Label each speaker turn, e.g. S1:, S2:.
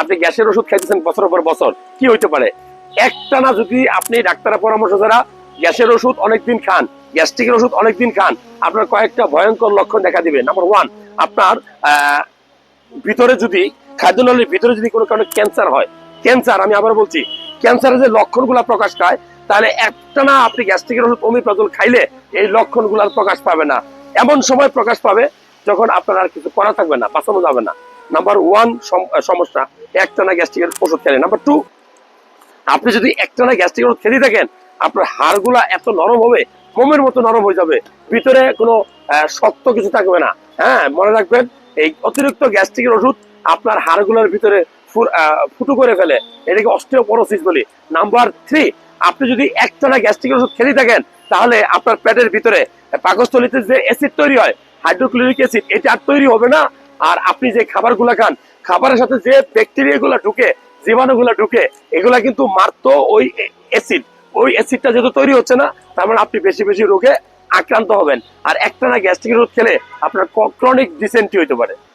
S1: আপনি গ্যাসের ওষুধ খাইতেছেন বছর পর বছর, কি হইতে পারে? একটানা যদি আপনি ডাক্তারের পরামর্শ ছাড়া গ্যাসের ওষুধ অনেকদিন খান, গ্যাস্ট্রিকের ওষুধ অনেকদিন খান, আপনার কয়েকটা ভয়ঙ্কর লক্ষণ দেখা দিবে। নাম্বার ওয়ান আপনার ভিতরে যদি, খাদ্যনালীর ভিতরে যদি কোনো কারণে ক্যান্সার হয় ক্যান্সার আমি আবার বলছি ক্যান্সারের যে লক্ষণগুলো প্রকাশ পায়, তাহলে একটানা আপনি গ্যাস্ট্রিকের ওষুধ অমিপ্রাজল খাইলে এই লক্ষণগুলো আর প্রকাশ পাবে না। এমন সময় প্রকাশ পাবে যখন আপনার আর কিছু করা থাকবে না, বাঁচানো যাবে না। নাম্বার ওয়ান সমস্যা, একটানা গ্যাস্ট্রিকের ওষুধ খেলে। নাম্বার টু আপনি যদি একটানা গ্যাস্ট্রিক ওষুধ খেতে থাকেন, আপনার হাড়গুলা এত নরম হবে, মোমের মতো নরম হয়ে যাবে। ভিতরে কোনো শক্ত কিছু থাকবে না। হ্যাঁ মনে রাখবেন, এই অতিরিক্ত গ্যাস্ট্রিকের ওষুধ আপনার হাড়গুলোর ভিতরে ফুটো করে ফেলে। এটাকে অস্টিওপোরোসিস বলি। নাম্বার থ্রি আপনি যদি একটানা গ্যাস্ট্রিকের ওষুধ খেতে থাকেন, তাহলে আপনার পেটের ভিতরে পাকস্থলিতে যে অ্যাসিড তৈরি হয় হাইড্রোক্লোরিক অ্যাসিড এটা আর তৈরি হবে না। আর আপনি যে খাবারগুলো খান, খাবারের সাথে যে ব্যাকটেরিয়াগুলো ঢুকে, জীবাণুগুলো ঢুকে, এগুলা কিন্তু মারত ওই অ্যাসিড ওই অ্যাসিডটা যেহেতু তৈরি হচ্ছে না, তার মানে আপনি বেশি বেশি রোগে আক্রান্ত হবেন। আর একটানা গ্যাস্ট্রিক রোগ খেলে আপনার ক্রনিক ডিসেন্ট্রি হতে পারে।